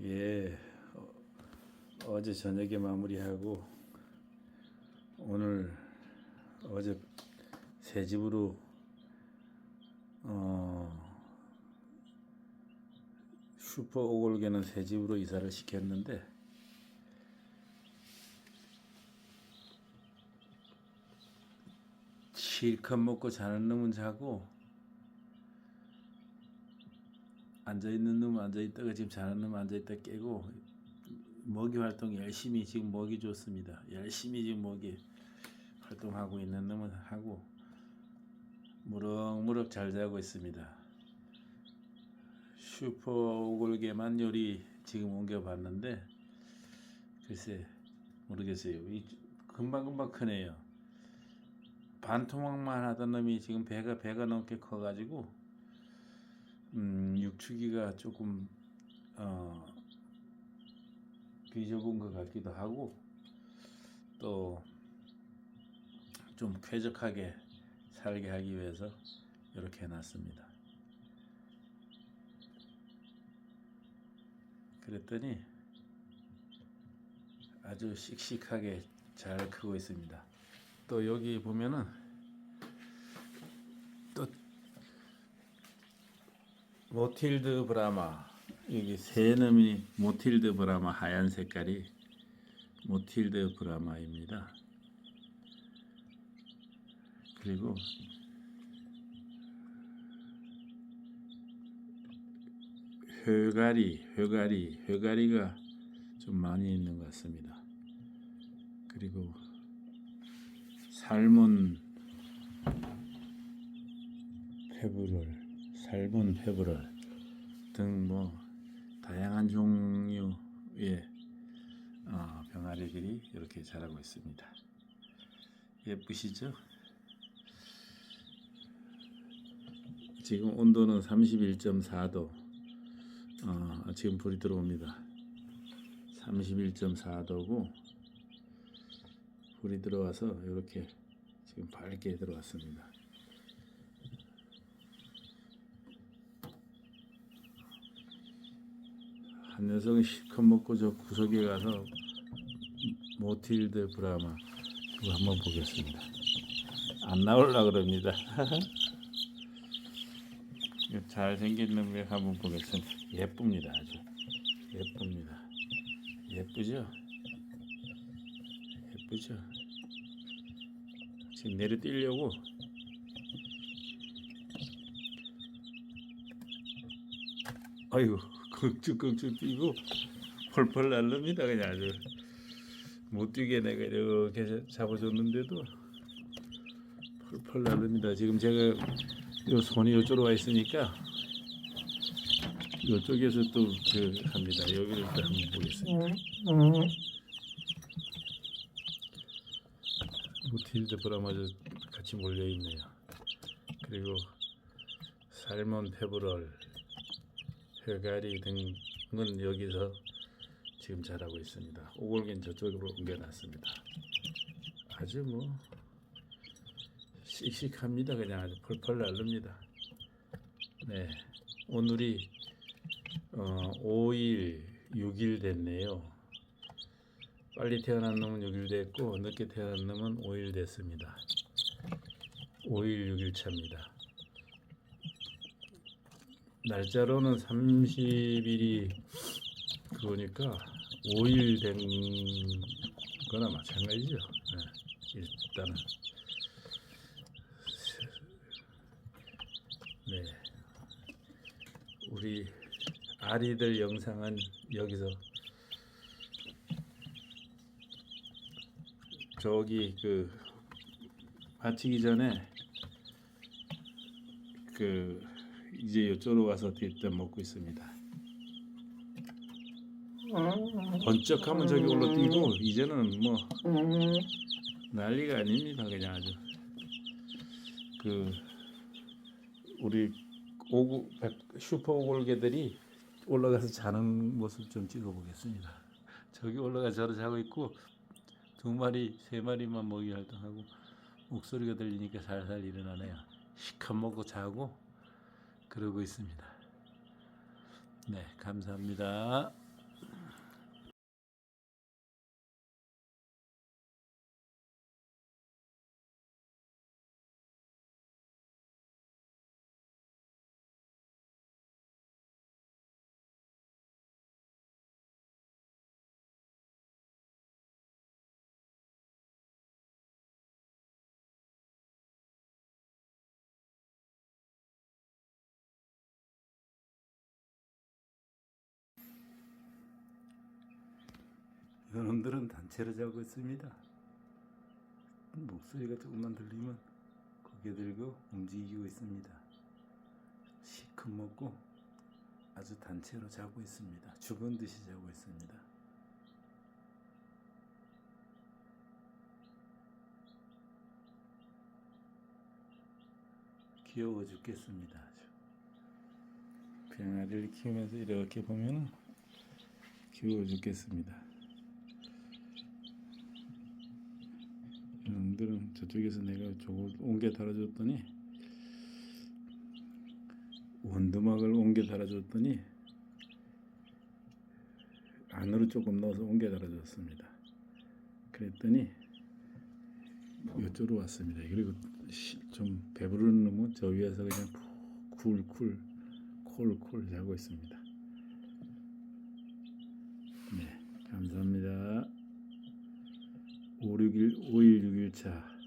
예, 어, 어제 저녁에 마무리하고 오늘 어제 새 집으로 어, 슈퍼 오골개는 새 집으로 이사를 시켰는데 실컷 먹고 자는 놈은 자고 앉아 있는 놈은 앉아 있다가 지금 자는 놈은 앉아 있다 깨고 먹이 활동 열심히 지금 먹이 줬습니다. 열심히 지금 먹이 활동하고 있는 놈은 하고 무럭무럭 잘 자고 있습니다. 슈퍼 오골개만 요리 지금 옮겨봤는데 글쎄 모르겠어요. 이 금방금방 크네요. 반토막만 하던 놈이 지금 배가 배가 넘게 커가지고 음, 육축이가 조금 어, 비좁은 것 같기도 하고 또 좀 쾌적하게 살게 하기 위해서 이렇게 해놨습니다. 그랬더니 아주 씩씩하게 잘 크고 있습니다. 또 여기 보면은 또 모틸드 브라마 여기 새 놈이 모틸드 브라마 하얀 색깔이 모틸드 브라마입니다. 그리고 회가리, 회가리, 회가리가 좀 많이 있는 것 같습니다. 그리고 삶은 페브럴, 삶은 페브럴 등 뭐 다양한 종류의 어, 병아리들이 이렇게 자라고 있습니다. 예쁘시죠? 지금 온도는 31.4도. 어, 지금 불이 들어옵니다. 31.4도고 불이 들어와서 이렇게 지금 밝게 들어왔습니다. 한 녀석은 실컷 먹고 저 구석에 가서 모틸드 브라마 이거 한번 보겠습니다. 안 나올라 그럽니다. 잘생긴 놈에 한번 보겠습니다. 예쁩니다. 아주 예쁩니다. 예쁘죠? 예쁘죠? 지금 내려 뛰려고 아이고 껑쭉껑쭉 뛰고 펄펄 날릅니다 그냥 아주. 못 뛰게 내가 이렇게 잡아줬는데도 펄펄 날릅니다. 지금 제가 요 손이 이쪽으로 와 있으니까 이쪽에서 또그 합니다. 여기를 또 한번 보겠습니다. 모틸드 브라마저 같이 몰려 있네요. 그리고 살몬 페브럴 회가리 등은 여기서 지금 자라고 있습니다. 오골개는 저쪽으로 옮겨놨습니다. 아주 뭐 씩씩합니다. 그냥 아주 펄펄 날릅니다. 네, 오늘이 어, 5일, 6일 됐네요. 빨리 태어난 놈은 6일 됐고 늦게 태어난 놈은 5일 됐습니다. 5일, 6일 차입니다. 날짜로는 30일이 그거니까 5일 된 거나 마찬가지죠. 네, 일단은. 네. 우리 아리들 영상은 여기서. 저기 그 마치기 전에 그 이제 이쪽으로 와서 일단 먹고 있습니다. 번쩍하면 저기 올라뛰고 이제는 뭐 난리가 아닙니다. 그냥 아주 그 우리 오구 백- 슈퍼 오골개들이 올라가서 자는 모습 좀 찍어보겠습니다. 저기 올라가 저를 자고 있고 두 마리 세 마리만 먹이 활동하고 목소리가 들리니까 살살 일어나네요. 시컷 먹고 자고 그러고 있습니다. 네, 감사합니다. 그놈들은 단체로 자고 있습니다. 목소리가 조금만 들리면 고개 들고 움직이고 있습니다. 시큼 먹고 아주 단체로 자고 있습니다. 죽은 듯이 자고 있습니다. 귀여워 죽겠습니다. 아주. 병아리를 키우면서 이렇게 보면은 귀여워 죽겠습니다. 이 놈들은 저쪽에서 내가 저거 옮겨 달아줬더니 원두막을 옮겨 달아줬더니 안으로 조금 넣어서 옮겨 달아줬습니다. 그랬더니 이쪽으로 왔습니다. 그리고 시- 좀 배부른 놈은 저 위에서 그냥 쿨쿨 콜콜 자고 있습니다. 네, 감사합니다. 561 5161차